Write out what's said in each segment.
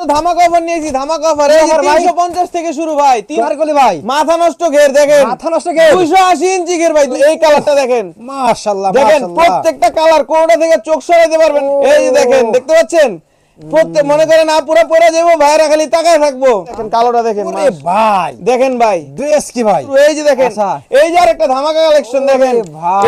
Offer নিয়েছি ধামা তিনশো পঞ্চাশ থেকে শুরু ভাই তিন ভাই। মাথা নষ্ট ঘের দেখেন। মাথা নষ্ট ঘের? দুইশো আশি ইঞ্চি ঘের ভাই এই কালারটা দেখেন। দেখেন প্রত্যেকটা কালার কোনটা থেকে চোখ সরাইতে পারবেন। এই দেখেন দেখতে পাচ্ছেন? প্রত্যেক মনে করেন না পুরো যাব ভাইরা খালি তাকায় থাকব। দেখেন কালোটা দেখেন ভাই। দেখেন ভাই। ড্রেস কি ভাই। এই যে দেখেন আচ্ছা। এই যে আরেকটা ধামাকা কালেকশন দেখেন।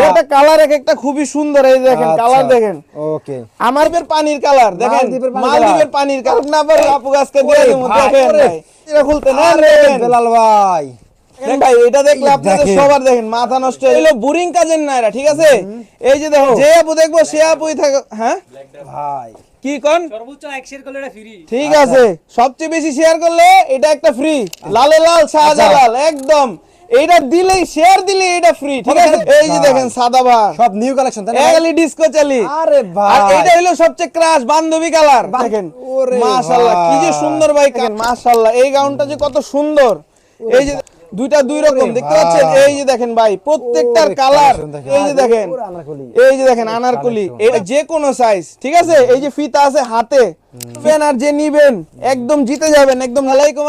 এটা কালার এক একটা খুবই সুন্দর এই দেখেন আচ্ছা। কালার দেখেন। ওকে। আমার বের পানির কালার দেখেন। মালদ্বীপের পানির কালার না পারে আপু গাছকে দিয়ে দেবো দেখেন এটা খুলতে না দেখেন। বেলাল ভাই। ভাই এটা দেখলে আপনাদের সবার দেখেন মাথা নষ্ট হয়ে বোরিং কাজের না এরা ঠিক আছে? এই যে দেখো যে আপু দেখব সে আপুই থাকে হ্যাঁ? ভাই। কি কোন? সর্বোচ্চ এক শেয়ার করলে এটা ফ্রি ঠিক আছে সবচেয়ে বেশি শেয়ার করলে এটা একটা ফ্রি লালে লাল শাহজালাল একদম। এইটা দিলেই শেয়ার দিলে এটা ফ্রি ঠিক আছে? এই যে দেখেন সাদা ভাই সব নিউ কালেকশন তাই না ভাই? এগালি চালি। আরে ভাই। আর এটা হলো সবচেয়ে ক্রাশ বান্ধবী কালার দেখেন। ওরে মাশাআল্লাহ কি যে সুন্দর ভাই দেখেন মাশাআল্লাহ এই গাউনটা যে কত সুন্দর। এই যে দুইটা দুই রকম দেখতে পাচ্ছেন? এই যে দেখেন ভাই প্রত্যেকটার কালার এই যে দেখেন এই যে দেখেন আনারকলি যে কোনো সাইজ ঠিক আছে? এই যে ফিতা আছে হাতে আর যে নিবেন একদম জিতে যাবেন। একদম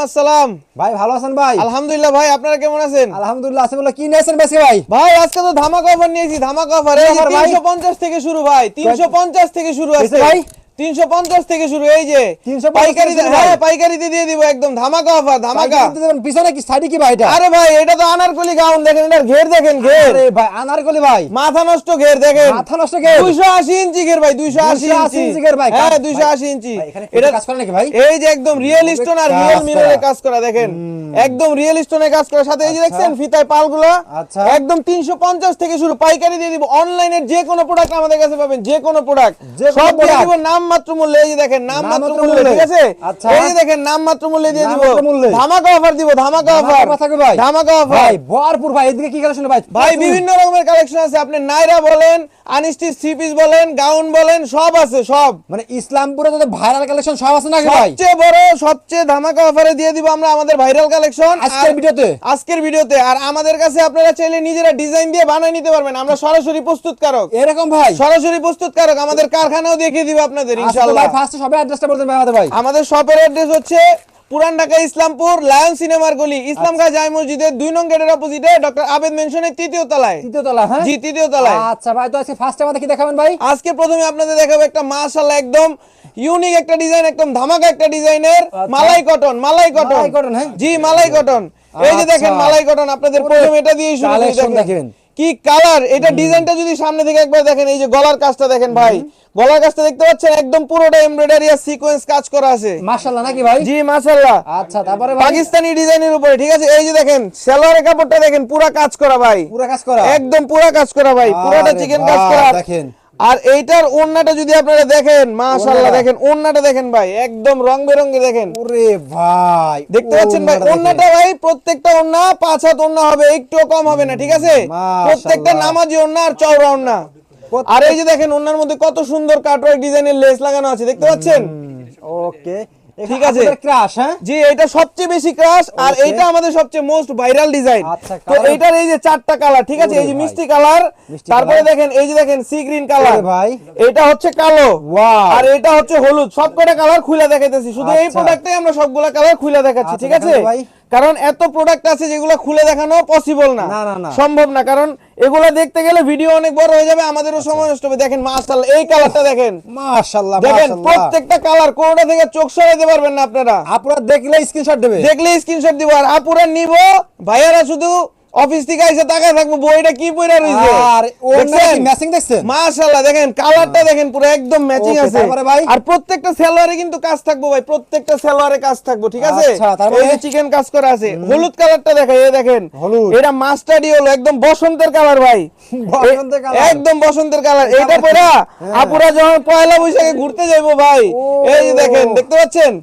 আসসালাম। ভাই ভালো আছেন ভাই? আলহামদুলিল্লাহ ভাই আপনারা কেমন আছেন? আলহামদুলিল্লাহ আছে বলে কি নিয়েছেন বেশি ভাই? ভাই আজকে তো ধামাকা অফার নিয়েছি ধামাকা অফার এই যে 350 থেকে শুরু ভাই 350 থেকে শুরু আছে ভাই? 350 থেকে শুরু এই যে 350 পাইকারিতে থেকে শুরু হ্যাঁ পাইকারিতে দিয়ে দিব একদম ধামাকা অফার ধামাকা। পিছনে কি সাইডে কি ভাই এটা? আরে ভাই এটা তো আনারকলি গাউন দেখেন এটার ঘের দেখেন ঘের। আরে ভাই আনারকলি ভাই। মাথা নষ্ট ঘের দেখেন। মাথা নষ্ট ঘের? 280 ইঞ্চি ঘের ভাই 280 280 ইঞ্চি। ইঞ্চি ঘের ভাই। হ্যাঁ 280 ইঞ্চি। এটা কাজ করে নাকি ভাই? এই যে একদম রিয়েল স্টোন আর কাজ রিয়েল মিররে করা। কাজ করা দেখেন। একদম রিয়েল স্টোনে কাজ করা। সাথে এই যে দেখছেন ফিতায় পালগুলো। আচ্ছা। একদম 350 থেকে শুরু পাইকারি দিয়ে দিব। অনলাইনের যে কোনো প্রোডাক্ট আমাদের কাছে পাবেন যে কোনো প্রোডাক্ট সব দিয়ে দিব নাম মাত্র মূল্যে এই যে দেখেন নাম নাম মাত্র মাত্র মূল্যে। ঠিক আছে? আচ্ছা। এই যে দেখেন নাম মাত্র মূল্যে দিয়ে দিব। ধামাকা অফার দিব ধামাকা অফার থাকবে ভাই। ধামাকা অফার ভাই ভরপুর ভাই এদিকে কি কালেকশন ভাই? ভাই বিভিন্ন রকমের কালেকশন আছে আপনি নাইরা বলেন আনিস্টিচ থ্রি পিস বলেন গাউন বলেন সব আছে সব। মানে ইসলামপুরে তো ভাইরাল কালেকশন সব আছে নাকি ভাই? সবচেয়ে বড় সবচেয়ে ধামাকা অফারে দিয়ে দিব আমরা আমাদের ভাইরাল কালেকশন আজকের ভিডিওতে? আজকের ভিডিওতে। আর আমাদের কাছে আপনারা চাইলে নিজেরা ডিজাইন দিয়ে বানিয়ে নিতে পারবেন। আমরা সরাসরি প্রস্তুতকারক। এরকম ভাই? সরাসরি প্রস্তুতকারক। আমাদের কারখানাও দেখিয়ে দিব আপনাদের। আজকে ইনশাআল্লাহ। ফার্স্টে সবাই অ্যাড্রেসটা বলতেন ভাই আমাদের ভাই। আমাদের শপের অ্যাড্রেস হচ্ছে পুরান ঢাকা ইসলামপুর লায়ন সিনেমার গলি ইসলাম আচ্ছা। খাঁ জাই মসজিদের দুই নং গেটের অপোজিটে ডক্টর আবেদ মেনশনের তৃতীয় তলায়। তৃতীয় তলা হ্যাঁ? জি তৃতীয় তলায় আচ্ছা ভাই তো আজকে ফার্স্টে আমাদের কি দেখাবেন ভাই? আজকে প্রথমে আপনাদের দেখাবো একটা মাশাআল্লাহ একদম ইউনিক একটা ডিজাইন একদম ধামাকা একটা ডিজাইনের মালাই কটন মালাই কটন মালাই কটন হ্যাঁ? জি মালাই কটন এই যে আচ্ছা। দেখেন মালাই কটন আপনাদের প্রথমে এটা দিয়ে শুরু দেখেন। কি কালার এটা ডিজাইনটা যদি সামনে থেকে একবার দেখেন এই যে গলার কাজটা দেখেন ভাই। গলার কাজটা দেখতে পাচ্ছেন একদম পুরোটা এমব্রয়ডারি আর সিকোয়েন্স কাজ করা আছে। মাশাআল্লাহ নাকি ভাই? জি মাশাআল্লাহ। আচ্ছা তারপরে ভাই? পাকিস্তানি ডিজাইনের উপরে ঠিক আছে? এই যে দেখেন সেলোয়ারের কাপড়টা দেখেন পুরো কাজ করা ভাই। পুরো কাজ করা? একদম পুরো কাজ করা ভাই পুরোটা চিকেন কাজ করা। দেখেন। আর এইটার ওন্নাটা যদি আপনারা দেখেন মাশাআল্লাহ। দেখেন ওন্নাটা দেখেন ভাই একদম রং বেরঙে দেখেন। ওরে ভাই দেখতে পাচ্ছেন ভাই ওন্নাটা ভাই প্রত্যেকটা ওন্না পাঁচ হাত ওন্না হবে একটু কম হবে না ঠিক আছে? প্রত্যেকটা নামাজি ওন্না আর চওড়া ওন্না আর এই যে দেখেন ওন্নার মধ্যে কত সুন্দর কাটওয়ার্ক ডিজাইনের লেস লাগানো আছে দেখতে পাচ্ছেন? ওকে। ঠিক আছে। ক্রাশ হ্যাঁ? জি এটা সবচেয়ে বেশি ক্রাশ আর এটা আমাদের সবচেয়ে মোস্ট ভাইরাল ডিজাইন আচ্ছা, তো এটার এই যে চারটা কালার ঠিক আছে? এই যে মিষ্টি কালার তারপরে দেখেন এই যে দেখেন সি গ্রিন কালার ভাই। এটা হচ্ছে কালো. আর এটা হচ্ছে হলুদ। সবকটা কালার খুলে দেখাইতেছি। শুধু এই আচ্ছা। প্রোডাক্টে আমরা সবগুলা কালার খুলে দেখাচ্ছি আচ্ছা, ঠিক আছে? ভাই। কারণ এত প্রোডাক্ট আছে যেগুলো খুলে দেখানো পসিবল না। সম্ভব না কারণ এগুলো দেখতে গেলে ভিডিও অনেক বড় হয়ে যাবে আমাদেরও আচ্ছা। সময় নষ্ট হবে। দেখেন মাশাআল্লাহ এই কালারটা দেখেন। মাশাআল্লাহ দেখেন প্রত্যেকটা কালার কোনটা থেকে চোখ সরাইতে পারবেন না আপনারা। আপনারা দেখলে স্ক্রিনশট দেবে। দেখলে স্ক্রিনশট দিব আর আপুরা নিব ভাইয়ারা শুধু অফিস থেকে তাকায় থাকব বইটা কি পইরা রইছে? আর ম্যাচিং দেখছেন? মাশাআল্লাহ দেখেন কালারটা দেখেন পুরো একদম ম্যাচিং আছে? আর প্রত্যেকটা সেলোয়ারে কিন্তু কাজ থাকব ভাই প্রত্যেকটা সেলোয়ারে কাজ থাকব ঠিক আছে? আচ্ছা, এই যে চিকেন কাজ করা আছে হলুদ কালারটা দেখাই এই দেখেন। এটা মাস্টার্ডি হলো একদম বসন্তের কালার ভাই। বসন্তের এ- একদম বসন্তের কালার এইটা পরা আপুরা যখন পয়লা বৈশাখে ঘুরতে যাইবো ভাই এই দেখেন দেখতে পাচ্ছেন?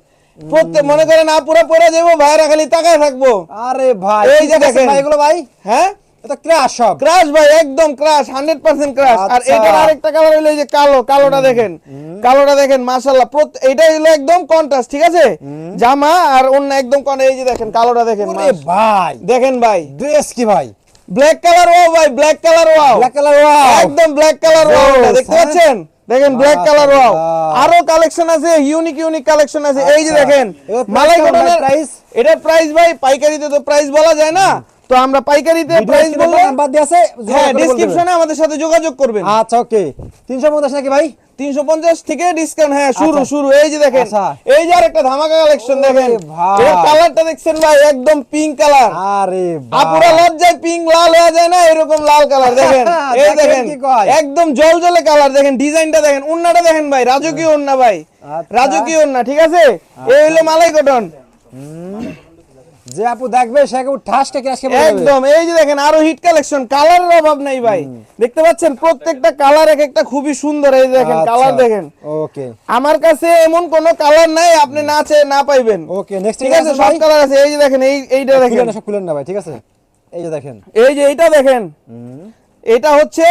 প্রত্যেক মনে করেন আপুরা পরে যাইবো ভাইরা খালি তাকায় থাকব। আরে ভাই এই যে দেখেন? এগুলো ভাই হ্যাঁ? এটা ক্রাশ সব। ক্রাশ ভাই একদম ক্রাশ হান্ড্রেড পার্সেন্ট ক্রাশ আর। এটার আরেকটা কালার হলো এই যে কালো কালোটা দেখেন কালোটা দেখেন মাশাল্লাহ এটা হলো একদম কন্ট্রাস্ট ঠিক আছে? জামা আর অন্য একদম কন এই যে দেখেন কালোটা দেখেন ভাই। দেখেন ভাই। ড্রেস কি ভাই? ব্ল্যাক কালার ওয়াও ভাই black colour wow black colour wow একদম ব্ল্যাক কালার ওয়াও দেখতে হ্যাঁ। পাচ্ছেন? দেখেন ব্ল্যাক কালার ওয়াও আরও কালেকশন আছে ইউনিক ইউনিক কালেকশন আছে। এই যে আচ্ছা। দেখেন মালাই কটনের প্রাইস এটার প্রাইস ভাই পাইকারিতে তো প্রাইস বলা যায় না। তো আমরা পাইকারিতে প্রাইস বলব নাম্বার দিয়ে আছে হ্যাঁ ডেসক্রিপশনে আমাদের সাথে যোগাযোগ করবেন। আচ্ছা ওকে 350 নাকি ভাই? তিনশো পঞ্চাশ থেকে ডিসকাউন্ট হ্যাঁ শুরু আচ্ছা। শুরু। এই যে দেখেন আচ্ছা। এই যে আরেকটা ধামাকা কালেকশন দেখেন। এর কালারটা দেখছেন ভাই একদম পিঙ্ক কালার আরে আপুরা লজ্জায় পিঙ্ক লাল হয়ে যায় না এরকম লাল কালার দেখেন। এই দেখেন। একদম জল জলে কালার দেখেন ডিজাইনটা দেখেন উন্নাটা দেখেন ভাই রাজকীয় উন্না ভাই। আচ্ছা। রাজকীয় উন্না ঠিক আছে? এই হলো মালাই কটন যে আপু দেখবে সে কেউ ঠাসকে ক্রাশকে বলে একদম এই যে দেখেন আরও হিট কালেকশন কালারের অভাব নাই ভাই। দেখতে পাচ্ছেন প্রত্যেকটা কালার এক একটা খুবই সুন্দর এই দেখেন আচ্ছা, কালার দেখেন। ওকে। আমার কাছে এমন কোন কালার নাই আপনি না চেয়ে না পাইবেন। ওকে নেক্সট ঠিক আছে সব কালার আছে এই যে দেখেন এই এইটা দেখেন। সব খুলেন না ভাই ঠিক আছে? এই যে দেখেন। এই যে এইটা দেখেন। এটা হচ্ছে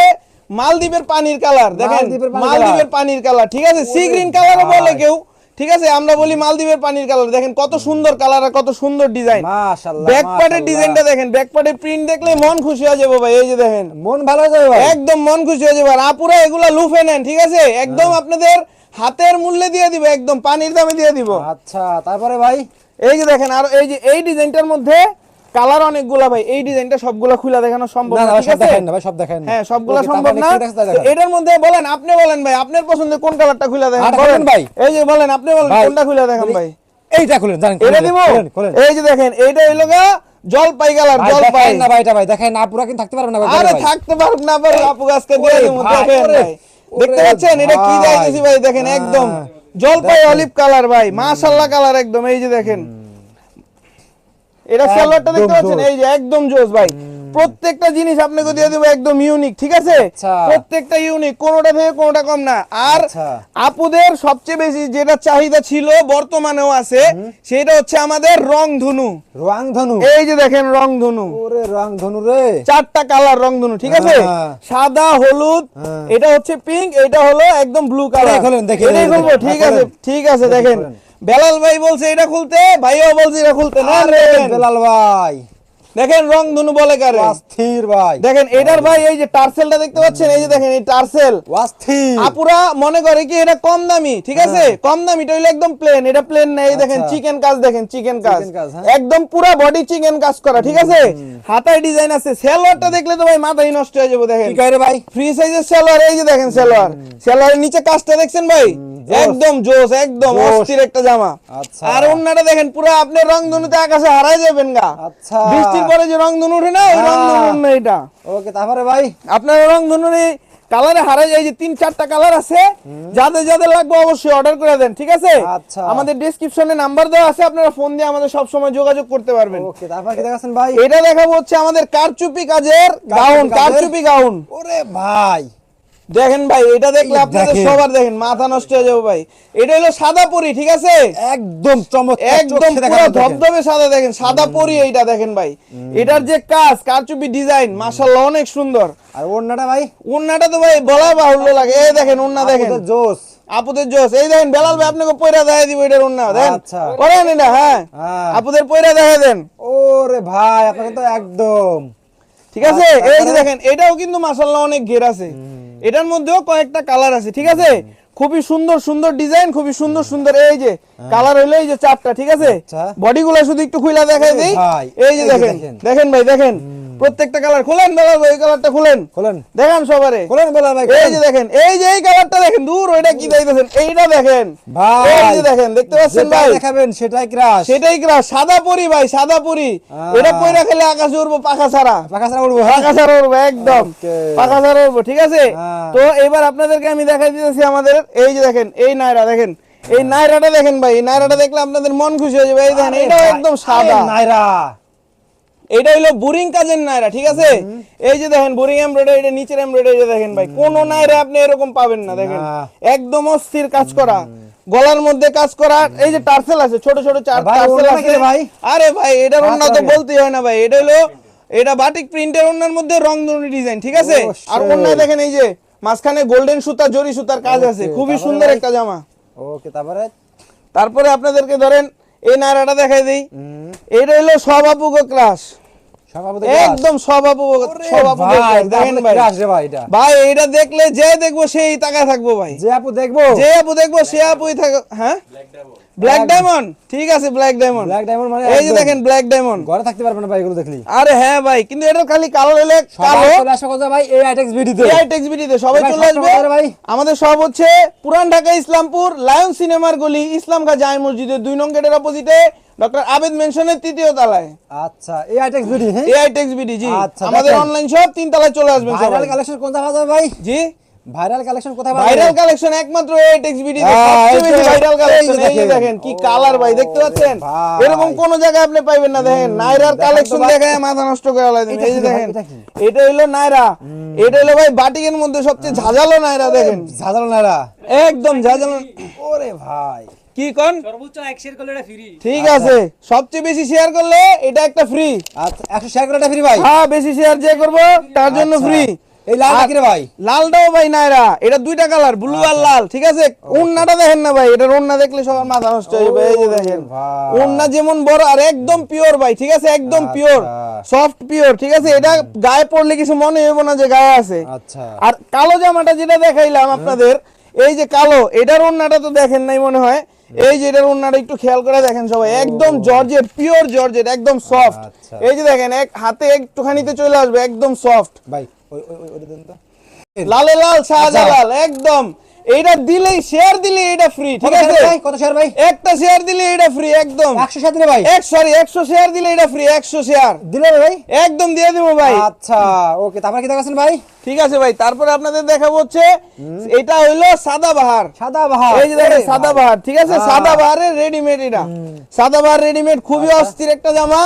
মালদ্বীপের পানির কালার দেখেন? মালদ্বীপের পানির পানির কালার ঠিক আছে? সি গ্রিন কালারও বলে কেউ। ঠিক আছে আমরা বলি মালদ্বীপের পানির কালার দেখেন কত সুন্দর কালার আর কত সুন্দর ডিজাইন ব্যাকপার্টের ব্যাক পার্টের ডিজাইনটা দেখেন ব্যাক পার্টের প্রিন্ট দেখলে মন খুশি হয়ে যাব ভাই এই যে দেখেন। মন ভালো হয়ে যাবে একদম মন খুশি হয়ে যাবে। আর আপুরা এগুলা লুফে নেন ঠিক আছে? একদম আপনাদের হাতের মূল্যে দিয়ে দিব একদম পানির দামে দিয়ে দিব। আচ্ছা তারপরে ভাই? এই যে দেখেন আর এই যে এই ডিজাইনটার মধ্যে কালার অনেকগুলা ভাই এই ডিজাইনটা সবগুলা খুলে দেখানো সম্ভব না ভাই ঠিক সব আছে? দেখেন না ভাই সব দেখেন হ্যাঁ সবগুলা সম্ভব না। এটার মধ্যে বলেন আপনি বলেন ভাই আপনার পছন্দের কোন কালারটা খুলে দেখেন? বলেন। ভাই। এই যে বলেন আপনি বলেন কোনটা খুলে দেখেন ভাই? এইটা খুলেন জানেন এটা দিব? এই যে দেখেন এইটা হইল গা জলপাই কালার ভাই জলপাই। না ভাই এটা ভাই দেখেন না পুরো কিন্তু থাকতে পারবে না ভাই আরে থাকতে পারুক না পারুক আপু গাছকে দিয়ে দেবো দেখেন ভাই। দেখতে পাচ্ছেন? এটা কি ভাই। যাইতেছি ভাই দেখেন একদম। হ্যাঁ। জলপাই অলিভ কালার ভাই মাশাআল্লাহ কালার একদম এই যে দেখেন। এটা সালোয়ারটা দেখতে পাচ্ছেন? এই যে একদম জোস ভাই। প্রত্যেকটা জিনিস আপনাকে দিয়ে দেবো একদম ইউনিক ঠিক আছে? আচ্ছা। প্রত্যেকটা ইউনিক কোনোটা থেকে কোনোটা কম না। আর আচ্ছা। আপুদের সবচেয়ে বেশি যেটা চাহিদা ছিল বর্তমানেও আছে সেটা হচ্ছে আমাদের রং ধনু। রং ধনু? এই যে দেখেন রং ধনু। ওরে রং ধনু রে। চারটা কালার রং ধনু ঠিক আছে? হ্যাঁ। সাদা হলুদ হ্যাঁ। এটা হচ্ছে পিঙ্ক এটা হলো একদম ব্লু কালার দেখেন, ঠিক হ্যাঁ, আছে ঠিক আছে দেখেন। বেলাল ভাই বলছে এটা খুলতে? ভাইও বলছে এটা খুলতে। না বেলাল ভাই। দেখেন রং ধনু বলে কারে। অস্থির ভাই। দেখেন এটার ভাই এই যে টার্সেলটা দেখতে পাচ্ছেন এই যে দেখেন এই টার্সেল। অস্থির। আপুরা মনে করে কি এটা কম দামি? ঠিক আছে? কম দামি এটা হইল একদম প্লেন এটা প্লেন না এই দেখেন হ্যাঁ। আচ্ছা। চিকেন কাজ দেখেন চিকেন কাজ। হ্যাঁ। একদম পুরো বডি চিকেন কাজ করা ঠিক আছে? হাতায় ডিজাইন আছে সেলোয়ারটা দেখলে তো ভাই মাথায় নষ্ট হয়ে যাবে দেখেন। কি ভাই? ফ্রি সাইজের সেলোয়ার এই যে দেখেন সেলোয়ার। সেলোয়ারের নিচে কাজটা দেখছেন ভাই? একদম জোস একদম অস্থির একটা জামা। আচ্ছা। আর অন্যটা দেখেন পুরো আপনি রংধনুতে আকাশে হারাই যাবেন গা। আচ্ছা। যে রংধনু না ওই হ্যাঁ। রংধনু না এটা। ওকে তারপরে ভাই? আপনার কালারে হারাই যায় যে তিন চারটা কালার আছে যাদের যাদের লাগবে অবশ্যই অর্ডার করে দেন ঠিক আছে? আচ্ছা। আমাদের ডেসক্রিপশনে নাম্বার দেওয়া আছে আপনারা ফোন দিয়ে আমাদের সব সময় যোগাযোগ করতে পারবেন। ওকে তারপর কি দেখাচ্ছেন ভাই? এটা দেখাবো হচ্ছে আমাদের কারচুপি কাজের গাউন? কারচুপি গাউন ওরে ভাই! দেখেন ভাই এটা দেখলে আপনাদের সবার দেখেন মাথা নষ্ট হয়ে যাবে ভাই। এটা হলো সাদা পরি ঠিক আছে? একদম চমৎকার একদম পুরো ধবধবে সাদা দেখেন সাদা পরি এইটা দেখেন ভাই। এটার যে কাজ কারচুপি ডিজাইন মাশাআল্লাহ অনেক সুন্দর। আর ওড়নাটা ভাই? উন্নাটা তো ভাই বলা বাহুল্য লাগে। এই দেখেন উন্না দেখেন। জোস। আপুদের জোস। এই দেখেন বেলাল ভাই আপনাকে পয়রা দেখাই দিব এটার উন্না দেখেন। আচ্ছা। করেন এটা হ্যাঁ। হ্যাঁ। আপুদের পয়রা দেখা দেন। ওরে ভাই আপনাকে তো একদম। ঠিক আছে? আচ্ছা, এই যে দেখেন এটাও কিন্তু মাশাআল্লাহ অনেক ঘের আছে। এটার মধ্যেও কয়েকটা কালার আছে ঠিক আছে? খুবই সুন্দর সুন্দর ডিজাইন খুবই সুন্দর সুন্দর এই যে কালার হইল এই যে চারটা ঠিক আছে? আচ্ছা। বডি গুলা শুধু একটু খুলে দেখাই দিই। এই যে দেখেন। দেখেন। ভাই দেখেন। প্রত্যেকটা কালার খুলেন বেলাল ভাই কালারটা খুলেন। খোলেন। দেখেন সবারে। খোলেন বেলাল ভাই এই যে দেখেন এই যে এই কালারটা দেখেন দূর ওইটা কি দেখতেছেন এইটা দেখেন। ভাই এই যে দেখেন দেখতে পাচ্ছেন ভাই? দেখাবেন সেটাই ক্রাশ সেটাই কিনা সাদা পরি ভাই সাদা পরি। এটা পয়রা খেলে আকাশে উড়বো পাখা ছাড়া। পাকা ছাড়া উঠবো হ্যাঁ। পাখা ছাড়া উড়বো একদম. পাখা ছাড়া উড়বো ঠিক আছে? হ্যাঁ। তো এবার আপনাদেরকে আমি দেখাই দিতেছি আমাদের এই যে দেখেন এই নায়রা দেখেন। এই নাইরাটা দেখেন ভাই এই নায়রাটা দেখলে আপনাদের মন খুশি হয়ে যাবে। এই দেখেন এটাও একদম সাদা। নাইরা এটা হলো বোরিং কাজের নায়রা ঠিক আছে? এই যে দেখেন বোরিং এমব্রয়ডারি এটা নিচের এমব্রয়ডারি দেখেন ভাই কোন নায়রা আপনি এরকম পাবেন না দেখেন। একদম অস্থির কাজ করা। গলার মধ্যে কাজ করা এই যে টার্সেল আছে ছোট ছোট চার টার্সেল আছে। ভাই? আরে ভাই এটার ওন্না তো বলতেই হয় না ভাই এটা হলো এটা বাটিক প্রিন্টের ওন্নার মধ্যে রংধনু ডিজাইন ঠিক আছে? আর. ওন্নায় দেখেন এই যে মাঝখানে গোল্ডেন সুতা জরি সুতার কাজ আছে খুবই সুন্দর একটা জামা। ওকে তারপরে? তারপরে আপনাদেরকে ধরেন এই নাড়াটা দেখাই দেই। এটা হলো আপুকে ক্লাস একদম ভাই এটা। দেখলে যে দেখব সেই টাকা থাকব ভাই। যে আপু দেখব? যে আপু দেখব সে আপুই থাকো হ্যাঁ? ব্ল্যাক ডায়মন্ড ঠিক আছে ব্ল্যাক ডায়মন্ড ব্ল্যাক ডায়মন্ড মানে এই যে দেখেন ব্ল্যাক ডায়মন্ড ঘরে থাকতে পারবে না ভাই এগুলো দেখলি। আরে হ্যাঁ ভাই কিন্তু এটা খালি কালো হলে কালো। চলে আসা কথা ভাই? এই আইটেক্স এআই টেক্সবিটিতে সবাই চলে আসবে। ভাই? আমাদের সব হচ্ছে পুরান ঢাকা ইসলামপুর লায়ন সিনেমার গলি ইসলাম খা জায় মসজিদের দুই নং গেটের অপোজিটে ডক্টর আবেদ মেনশনের তৃতীয় তলায়। আচ্ছা এই আইটেক্স ভিডিও হ্যাঁ? এআই টেক্সবিটি জি। আচ্ছা, আমাদের অনলাইন শপ তিন তলায় চলে আসবেন সবাই। কালেকশন কোন জায়গা যাবে ভাই? জি? ভাইরাল কালেকশন কোথায় ভাইরাল কালেকশন একমাত্র ভাইরাল কালেকশন এই দেখেন। কি কালার ভাই দেখতে পাচ্ছেন? এরকম কোন জায়গায় আপনি পাইবেন না দেখেন নাইরার কালেকশন ভাই। দেখে মাথা নষ্ট করে এই যে দেখেন? এটা হলো নাইরা এটা হলো ভাই বাটিকের মধ্যে সবচেয়ে ঝাঁঝালো নাইরা দেখেন। ঝাঁঝালো নারা একদম ঝাঁঝালো। ওরে ভাই। কি কোন? সর্বোচ্চ এক শেয়ার করলে এটা ফ্রি ঠিক আছে সবচেয়ে বেশি শেয়ার করলে এটা একটা ফ্রি আচ্ছা একশো শেয়ার করে এটা ফ্রি ভাই? হ্যাঁ বেশি শেয়ার যে করব তার জন্য আচ্ছা। ফ্রি এই লালটা কি রে ভাই? লালটাও ভাই নাইরা এটা দুইটা কালার ব্লু আর লাল ঠিক আছে? ওন্নাটা দেখেন না ভাই ওন্না দেখলে সবার মাথা নষ্ট হয়ে যাবে এই যে দেখেন। ওন্না যেমন বড় আর একদম পিওর ভাই ঠিক আছে? একদম আচ্ছা। পিওর সফট পিওর ঠিক আছে? এটা গায়ে পড়লে কিছু মনে না যে গায়ে আছে। আচ্ছা। আর কালো জামাটা যেটা দেখাইলাম আপনাদের এই যে কালো এটার ওন্নাটা তো দেখেন নাই মনে হয়। এই যে এটার ওন্নাটা একটু খেয়াল করে দেখেন সবাই। একদম জর্জেট পিওর জর্জেট একদম সফট আচ্ছা। এই যে দেখেন এক হাতে একটুখানিতে চলে আসবে একদম সফট ভাই ওই ওই ওই- দেন তো। লালে লাল আচ্ছা। শাহজালাল একদম। এইটা দিলেই শেয়ার দিলে এটা ফ্রি ঠিক আছে কত শেয়ার ভাই? একটা শেয়ার দিলে এটা ফ্রি একদম। একশো শেয়ার দিলে ভাই? এক সরি একশো শেয়ার দিলে এটা ফ্রি একশো শেয়ার দিলে ভাই? একদম দিয়ে দেবো ভাই। আচ্ছা ওকে তারপরে কি দেখাছেন ভাই? ঠিক আছে ভাই তারপরে আপনাদের দেখাবো হচ্ছে এটা হইল সাদা বাহার সাদা বাহার এই যে দেখেন সাদা বাহার ঠিক আছে? হ্যাঁ। সাদা বাহারের রেডিমেড এটা। সাদা বাহার রেডিমেড খুবই অস্থির একটা জামা।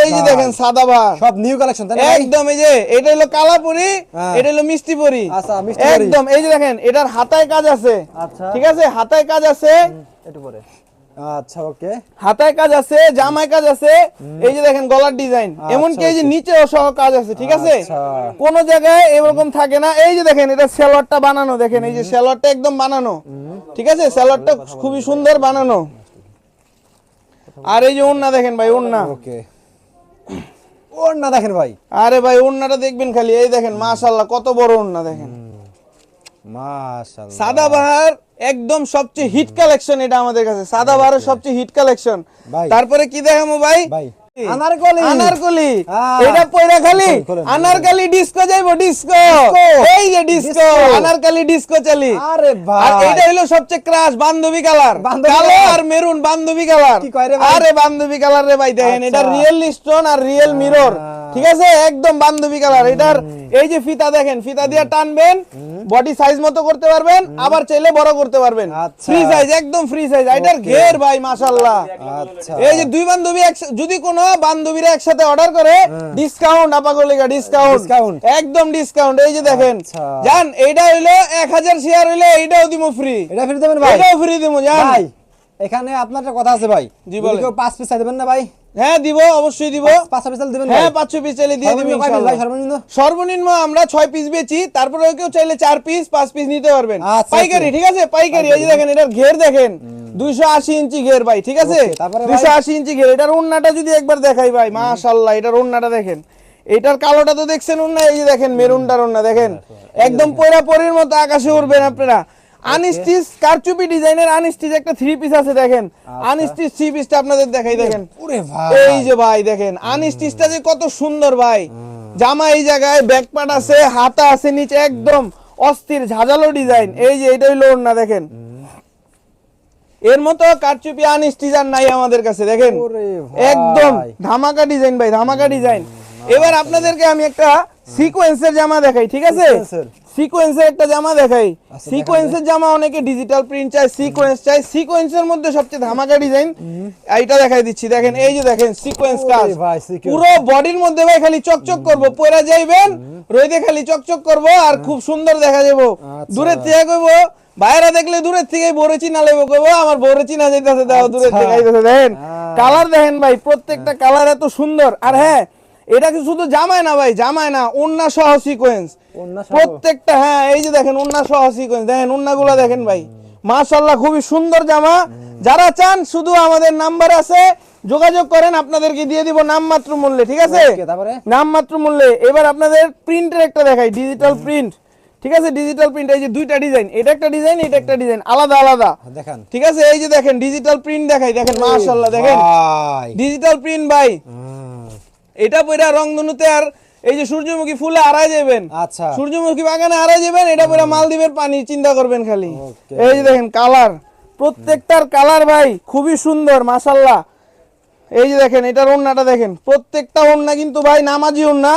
এই যে দেখেন সাদা বাহার সব নিউ কালেকশন তাই একদম এই যে এটা হলো কালাপুরি হ্যাঁ। এটা হলো মিষ্টিপুরি আচ্ছা, মিষ্টিপুরি। একদম এই যে দেখেন এটার হাতায় কাজ আছে। আচ্ছা। ঠিক আছে? হাতায় কাজ আছে। একটু পরে। আচ্ছা ওকে। হাতায় কাজ আছে জামায় কাজ আছে এই যে দেখেন গলার ডিজাইন। এমনকি এই যে নিচে সহ কাজ আছে ঠিক আছে? আচ্ছা। কোন জায়গায় এরকম থাকে না এই যে দেখেন এটা সেলরটা বানানো দেখেন এই যে সেলরটা একদম বানানো ঠিক আছে? সেলরটা খুবই সুন্দর বানানো। আর এই যে ওন্না দেখেন ভাই ওন্না ওকে। ওর না দেখেন ভাই। আরে ভাই ওন্নাটা দেখবেন খালি এই দেখেন মাশাআল্লাহ কত বড় ওন্না দেখেন। মাশাআল্লাহ। সাদাবাহার একদম সবচেয়ে হিট কালেকশন এটা আমাদের কাছে। সাদাবাহারের সবচেয়ে হিট কালেকশন তারপরে কি দেখাবো ভাই? আনারকলি। আনারকলি। হ্যাঁ। এটা পয়রা খালি। খোলেন, খোলেন, আনারকলি ডিস্কো যাইবো ডিস্কো এই যে ডিস্কো আনারকলি ডিস্কো চালি। আরে আর এটা হলো সবচেয়ে ক্রাশ বান্ধবী কালার কালো আর মেরুন বান্ধবী কালার? আরে বান্ধবী কালার রে ভাই দেখেন এটা আচ্ছা। রিয়েল স্টোন আর রিয়েল মিরর আহ। ঠিক আছে? একদম বান্ধবী কালার এটার এই যে ফিতা দেখেন ফিতা দিয়ে টানবেন বডি সাইজ মতো করতে পারবেন আবার চাইলে বড় করতে পারবেন। আচ্ছা। ফ্রি সাইজ একদম ফ্রি সাইজ এটার ঘের ভাই মাশাআল্লাহ। আচ্ছা। এই যে দুই বান্ধবী যদি কোনো বান্ধবীরা একসাথে অর্ডার করে ডিসকাউন্ট আপাগলিকা ডিসকাউন্ট। একদম ডিসকাউন্ট এই যে দেখেন আচ্ছা। জান এইটা হইল এক হাজার শেয়ার হইলে এইটাও দিমো ফ্রি এটা ফিরে দেবেন ভাই? এটাও ফ্রি দিমো জান। ভাই এখানে আপনার একটা কথা আছে ভাই। জি, বলেন। কেউ পাঁচ পিস চাই দেবেন না ভাই? হ্যাঁ দিব অবশ্যই দিব। পাঁচ পিস দিবেন ভাই। হ্যাঁ পাঁচশো পিস চাইলে দিয়ে দিবি সর্বনিম্ন কয় piece ভাই সর্বনিম্ন? সর্বনিম্ন আমরা ছয় পিস বেচি তারপরে কেউ চাইলে চার পিস পাঁচ পিস নিতে পারবেন। পাইকারি। ঠিক আছে? পাইকারি এই যে দেখেন এটার ঘের দেখেন। দুইশো আশি ইঞ্চি ঘের ভাই ঠিক আছে? দুইশো আশি ইঞ্চি ঘের। এটার ওন্নাটা যদি একবার দেখাই ভাই মাশাল্লাহ এটার ওন্নাটা দেখেন। এটার কালোটা তো দেখছেন ওন্না এই যে দেখেন মেরুনটার ওন্না দেখেন। একদম পয়রা পরির মতো আকাশে উড়বেন আপনারা। আনস্টিচ কারচুপি ডিজাইনের আনস্টিচ একটা থ্রি পিস আছে দেখেন। আনস্টিচ থ্রি পিসটা আপনাদের দেখাই দেখেন। এই যে ভাই দেখেন আনস্টিচটা যে কত সুন্দর ভাই। জামা এই জায়গায় ব্যাকপার্ট আছে হাতা আছে নিচে একদম অস্থির ঝাঁঝালো ডিজাইন এই যে এটা হইল না দেখেন। এর মতো কারচুপি আনস্টিচ আর নাই আমাদের কাছে দেখেন। একদম ধামাকা ডিজাইন ভাই ধামাকা ডিজাইন এবার আপনাদেরকে আমি একটা সিকোয়েন্সের জামা দেখাই ঠিক আছে? সিকোয়েন্সের একটা জামা দেখাই। আচ্ছা, সিকোয়েন্সের জামা অনেকে ডিজিটাল প্রিন্ট চায় সিকোয়েন্স চায়। সিকোয়েন্সের মধ্যে সবচেয়ে ধামাকা ডিজাইন এইটা দেখাই দিচ্ছি। দেখেন এই যে দেখেন সিকোয়েন্স কাজ। পুরো বডির মধ্যে ভাই খালি চকচক করব। পরে যাইবেন রইদে খালি চকচক করব আর খুব সুন্দর দেখা যাব। আচ্ছা। দূরের থেকে কইবো বাইরে দেখলে দূরের থেকে বড় চিনা লেবো কইবো আমার বড় চিনা যাইতাছে দাও দূরের আচ্ছা। থেকে আইতাছে দেখেন হ্যাঁ। কালার দেখেন ভাই প্রত্যেকটা কালার এত সুন্দর। আর হ্যাঁ এটা কি শুধু জামায় না ভাই? জামায় না ওন্না সহ সিকোয়েন্স প্রত্যেকটা হ্যাঁ এই যে দেখেন উন্না সহ সিকোয়েন্স দেখেন উন্নাগুলো দেখেন ভাই। মাশাল্লাহ খুবই সুন্দর জামা। যারা চান শুধু আমাদের নাম্বার আছে যোগাযোগ করেন আপনাদেরকে দিয়ে দিব নামমাত্র মূল্যে ঠিক আছে? নামমাত্র মূল্যে। এবার আপনাদের প্রিন্টের একটা দেখাই ডিজিটাল প্রিন্ট ঠিক আছে? ডিজিটাল প্রিন্ট এই যে দুইটা ডিজাইন এটা একটা ডিজাইন এটা একটা ডিজাইন আলাদা আলাদা। দেখেন। ঠিক আছে? এই যে দেখেন ডিজিটাল প্রিন্ট দেখাই দেখেন মাশাল্লাহ দেখেন। ভাই। ডিজিটাল প্রিন্ট ভাই। এটা পয়রা রংধনুতে আর এই যে সূর্যমুখী ফুলে আড়াই যাবেন আচ্ছা। সূর্যমুখী বাগানে আড়াই যাবেন এটা পয়রা মালদ্বীপের পানি চিন্তা করবেন খালি। এই যে দেখেন কালার প্রত্যেকটার কালার ভাই খুবই সুন্দর মাশাল্লাহ এই যে দেখেন এটার ওন্নাটা দেখেন প্রত্যেকটা ওন্না কিন্তু ভাই নামাজি ওন্না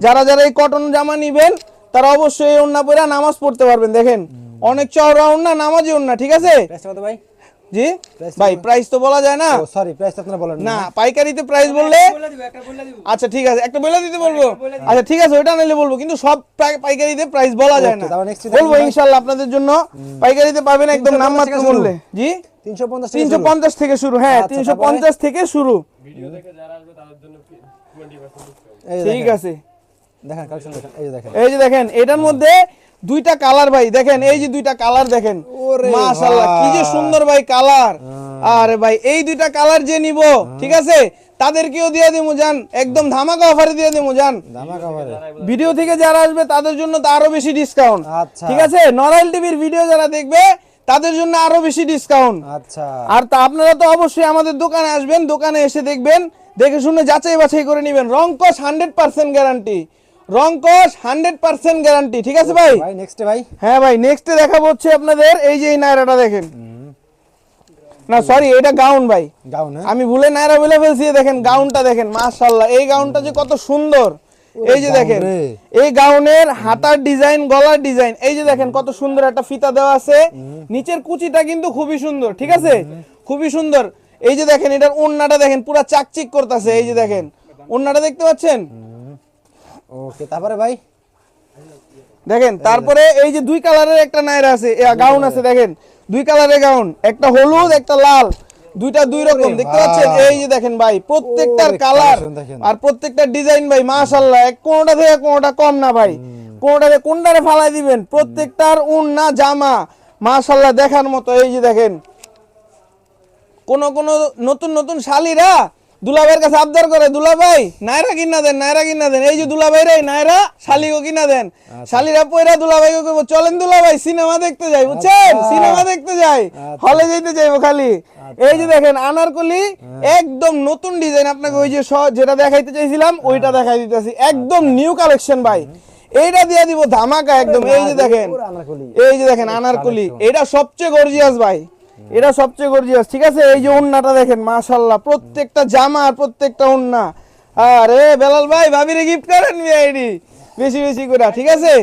যারা যারা এই কটন জামা নিবেন তারা অবশ্যই এই ওন্না পরে নামাজ পড়তে পারবেন দেখেন। অনেক চওড়া ওন্না নামাজি ওন্না ঠিক আছে? ভাই। জি? ভাই প্রাইস তো বলা যায় না। সরি প্রাইসটা আপনারা বলেন না। পাইকারিতে প্রাইস বললে বলে দিব একটা বলে দিব। আচ্ছা ঠিক আছে একটা বলে দিতে বলব। আচ্ছা ঠিক আছে ওটা নিলে বলব কিন্তু সব পাইকারিতে প্রাইস বলা যায় না। বলব ইনশাআল্লাহ আপনাদের জন্য। পাইকারিতে পাবেন একদম 350 নামমাত্র। মূল্যে। জি? 350 তিনশো পঞ্চাশ থেকে শুরু হ্যাঁ আচ্ছা, তিনশো পঞ্চাশ থেকে শুরু। ঠিক আছে। দেখেন কালেকশন দেখেন। এই যে দেখেন। এই যে দেখেন এটার মধ্যে দুইটা কালার ভাই দেখেন এই যে দুইটা কালার দেখেন। মাশাআল্লাহ কি যে সুন্দর ভাই কালার। আরে ভাই এই দুইটা কালার যে নিব ঠিক আছে? তাদেরকেও দিয়ে দিমু জান। একদম ধামাকা অফারে দিয়ে দিমু জান। দামা কভারে ভিডিও থেকে যারা আসবে তাদের জন্য তো আরও বেশি ডিসকাউন্ট আচ্ছা। ঠিক আছে? নরাইল টিভির ভিডিও যারা দেখবে তাদের জন্য আরও বেশি ডিসকাউন্ট আচ্ছা। আর তা আপনারা তো অবশ্যই আমাদের দোকানে আসবেন দোকানে এসে দেখবেন দেখে শুনে যাচাই বাছাই করে নেবেন। রংকশ হান্ড্রেড পার্সেন্ট গ্যারান্টি রংকশ হান্ড্রেড পার্সেন্ট গ্যারান্টি ঠিক আছে ভাই? ভাই নেক্সট ভাই। হ্যাঁ ভাই নেক্সটে দেখাবো হচ্ছে আপনাদের এই যে এই নায়রাটা দেখেন। না সরি এটা গাউন ভাই। গাউন হ্যাঁ? আমি ভুলে নায়রা বলে ফেলছি দেখেন গাউনটা দেখেন এই গাউনটা যে কত সুন্দর। এই যে দেখেন এই গাউনের হাতার ডিজাইন গলার ডিজাইন এই যে দেখেন কত সুন্দর একটা ফিতা দেওয়া আছে। নিচের কুচিটা কিন্তু খুবই সুন্দর ঠিক আছে? খুবই সুন্দর। এই যে দেখেন এটার ওন্নাটা দেখেন পুরা চাকচিক করতেছে এই যে দেখেন। ওন্নাটা দেখতে পাচ্ছেন? ওকে তারপরে ভাই? দেখেন তারপরে এই যে দুই কালারের একটা নায়রা আছে গাউন আছে দেখেন। দুই কালারের গাউন একটা হলুদ একটা লাল। দুইটা দুই রকম দেখতে পাচ্ছেন? এই যে দেখেন ভাই প্রত্যেকটার কালার আর প্রত্যেকটা ডিজাইন ভাই মাশাআল্লাহ কোনটা থেকে কোনটা কম না ভাই। কোনটা কোনটারে ফালাই দিবেন? প্রত্যেকটার উন না জামা মাশাআল্লাহ দেখার মতো। এই যে দেখেন কোন কোন নতুন নতুন শালিরা দুলাভাইয়ের কাছে আবদার করে দুলাভাই নায়রা কিনা দেন নায়রা কিনা দেন। এই যে দুলাভাই রে নায়রা শালিগো কিনা দেন। শালিরা পয়রা দুলাভাইকে কইবো চলেন দুলাভাই সিনেমা দেখতে যাই বুঝছেন? সিনেমা দেখতে যাই হলে যাইতে যাইবো খালি। এই যে দেখেন আনারকলি একদম নতুন ডিজাইন আপনাকে ওই যে যেটা দেখাইতে চাইছিলাম ওইটা দেখাই দিতেছি। একদম নিউ কালেকশন ভাই। এইটা দিয়ে দিব ধামাকা একদম। এই যে দেখেন এই যে দেখেন আনারকলি। এটা সবচেয়ে গর্জিয়াস ভাই। এটা সবচেয়ে গর্জিয়াস ঠিক আছে? এই যে ওন্নাটা দেখেন মাশাল্লাহ প্রত্যেকটা জামা আর প্রত্যেকটা ওন্না আরে বেলাল ভাই ভাবিরে গিফট করেন বিআইডি বেশি বেশি করে ঠিক আছে?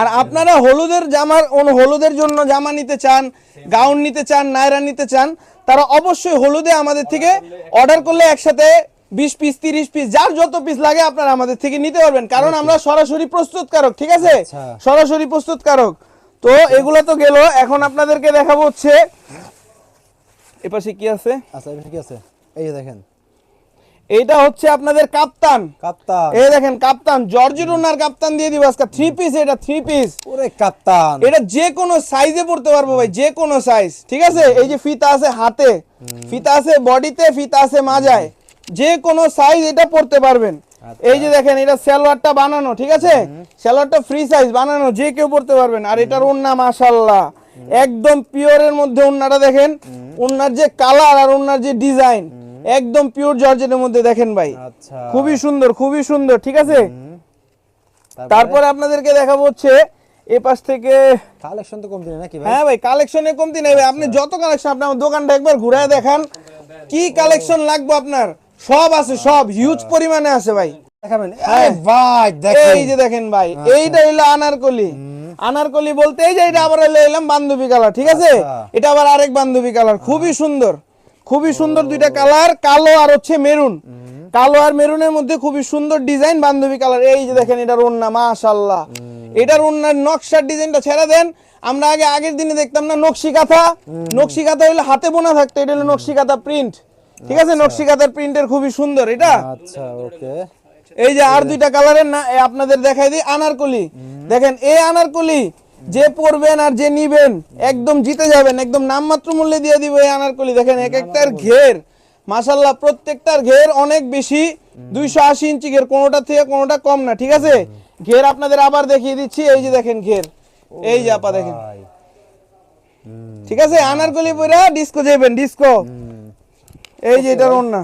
আর আপনারা হলুদের জামার হলুদের জন্য জামা নিতে চান গাউন নিতে চান নায়রা নিতে চান তারা অবশ্যই হলুদে আমাদের থেকে অর্ডার করলে একসাথে বিশ পিস তিরিশ পিস যার যত পিস লাগে আপনারা আমাদের থেকে নিতে পারবেন। কারণ আমরা সরাসরি প্রস্তুতকারক ঠিক আছে? আচ্ছা। সরাসরি প্রস্তুতকারক। তো এগুলো তো গেল। এখন আপনাদেরকে দেখাবো হচ্ছে এপাশে কি আছে? আচ্ছা এটা কি আছে? এই যে দেখেন। এইটা হচ্ছে আপনাদের কাপ্তান। কাপ্তান। এই দেখেন কাপ্তান। ওনার কাপ্তান দিয়ে দিব আজকে। থ্রি পিস এটা থ্রি পিস ওরে কাপ্তান। এটা যে কোনো সাইজে পড়তে পারব ভাই যে কোনো সাইজ ঠিক আছে? এই যে ফিতা আছে হাতে। ফিতা আছে বডিতে ফিতা আছে মাজায়। যে কোনো সাইজ এটা পড়তে পারবেন। এই যে দেখেন এটা সালোয়ারটা বানানো ঠিক আছে? সালোয়ারটা ফ্রি সাইজ বানানো যে কেউ পড়তে পারবেন। আর এটার ওন্না মাশাল্লাহ একদম পিওরের মধ্যে ওন্নাটা দেখেন। ওন্নার যে কালার আর ওন্নার যে ডিজাইন একদম পিওর জর্জেটের মধ্যে দেখেন ভাই। আচ্ছা। খুবই সুন্দর খুবই সুন্দর ঠিক আছে? তারপরে? আপনাদেরকে দেখাবো হচ্ছে এ পাশ থেকে কালেকশন তো কম নাকি ভাই? হ্যাঁ ভাই কালেকশনে কমতি নেই ভাই। আপনি যত কালেকশন আপনি আমার দোকানটা একবার ঘুরায় দেখান। কি কালেকশন লাগবে আপনার? সব আছে সব। হিউজ পরিমাণে আছে ভাই। দেখাবেন। ভাই এই যে দেখেন ভাই এইটা হইল আনারকলি। আনারকলি বলতে এই যে এটা আবার এলাম বান্ধবী কালার ঠিক আছে? আচ্ছা। এটা আবার আরেক বান্ধবী কালার খুবই সুন্দর। খুবই সুন্দর দুইটা কালার কালো আর হচ্ছে মেরুন। কালো আর মেরুনের মধ্যে খুবই সুন্দর ডিজাইন বান্ধবী কালার। এই যে দেখেন এটার ওন্না মাশাল্লাহ এটার ওন্নার নকশার ডিজাইনটা ছেড়ে দেন। আমরা আগে আগের দিনে দেখতাম না নকশি কাঁথা। নকশি কাঁথা হইলে হাতে বোনা থাকতো এটা হলো নকশি কাঁথা প্রিন্ট ঠিক আছে? নকশি কাঁথার প্রিন্টের খুবই সুন্দর এটা? আচ্ছা ওকে। এই যে আর দুইটা কালারের না আপনাদের দেখাই দিই আনারকলি। দেখেন এই আনারকলি যে পরবেন আর যে নিবেন একদম জিতে যাবেন একদম নামমাত্র মূল্যে দিয়ে দিব এই আনারকলি। দেখেন এক একটার ঘের মাশাল্লাহ প্রত্যেকটার ঘের অনেক বেশি দুইশো আশি ইঞ্চি ঘের কোনোটা থেকে কোনোটা কম না ঠিক আছে? ঘের আপনাদের আবার দেখিয়ে দিচ্ছি এই যে দেখেন ঘের। এই যে আপা দেখেন। ঠিক আছে? আনারকলি পরে ডিস্কো যাবেন ডিস্কো। এই যে এটার ওন্না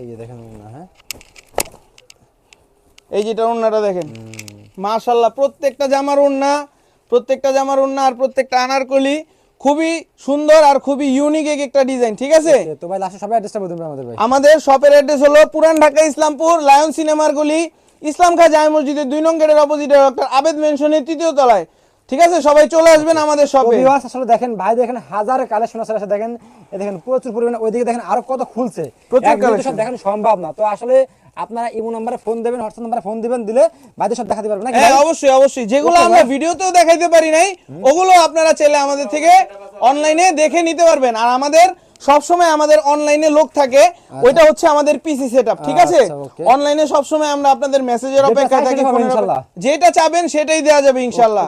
এই যে দেখেন না হ্যাঁ? এই যে এটার ওন্নাটা দেখেন। মাশাল্লাহ প্রত্যেকটা জামার ওন্না প্রত্যেকটা জামার ওন্না আর প্রত্যেকটা আনারকলি খুবই সুন্দর আর খুবই ইউনিক এক একটা ডিজাইন ঠিক আছে? তো ভাই লাস্টে সবাই অ্যাড্রেসটা বলতে আমাদের ভাই। আমাদের শপের অ্যাড্রেস হলো পুরান ঢাকা ইসলামপুর লায়ন সিনেমার গলি ইসলাম খা জামে মসজিদের দুই নং গেটের অপোজিটে ডক্টর আবেদ মেনশনের তৃতীয় তলায়। ঠিক আছে সবাই চলে আসবেন আমাদের শপে viewers আসলে দেখেন ভাই দেখেন হাজার কালেকশন আছে আসলে দেখেন দেখেন প্রচুর পরিমাণে ওইদিকে দেখেন আরও কত খুলছে। প্রচুর কালেকশন। দেখানো সম্ভব না। তো আসলে আপনারা ইমো নাম্বারে ফোন দেবেন হোয়াটসঅ্যাপ নাম্বারে ফোন দিবেন দিলে ভাইদের সব দেখাতে পারবেন হ্যাঁ অবশ্যই অবশ্যই। যেগুলো আমরা। ভিডিওতেও দেখাইতে পারি নাই ওগুলো আপনারা চাইলে আমাদের থেকে অনলাইনে দেখে নিতে পারবেন। আর আমাদের সবসময় আমাদের অনলাইনে লোক থাকে ওইটা হচ্ছে আমাদের পিসি সেটআপ ঠিক আছে? আচ্ছা, অনলাইনে সবসময় আমরা আপনাদের মেসেজের অপেক্ষায় থাকি। যেটা চাবেন সেটাই দেওয়া যাবে ইনশাল্লাহ।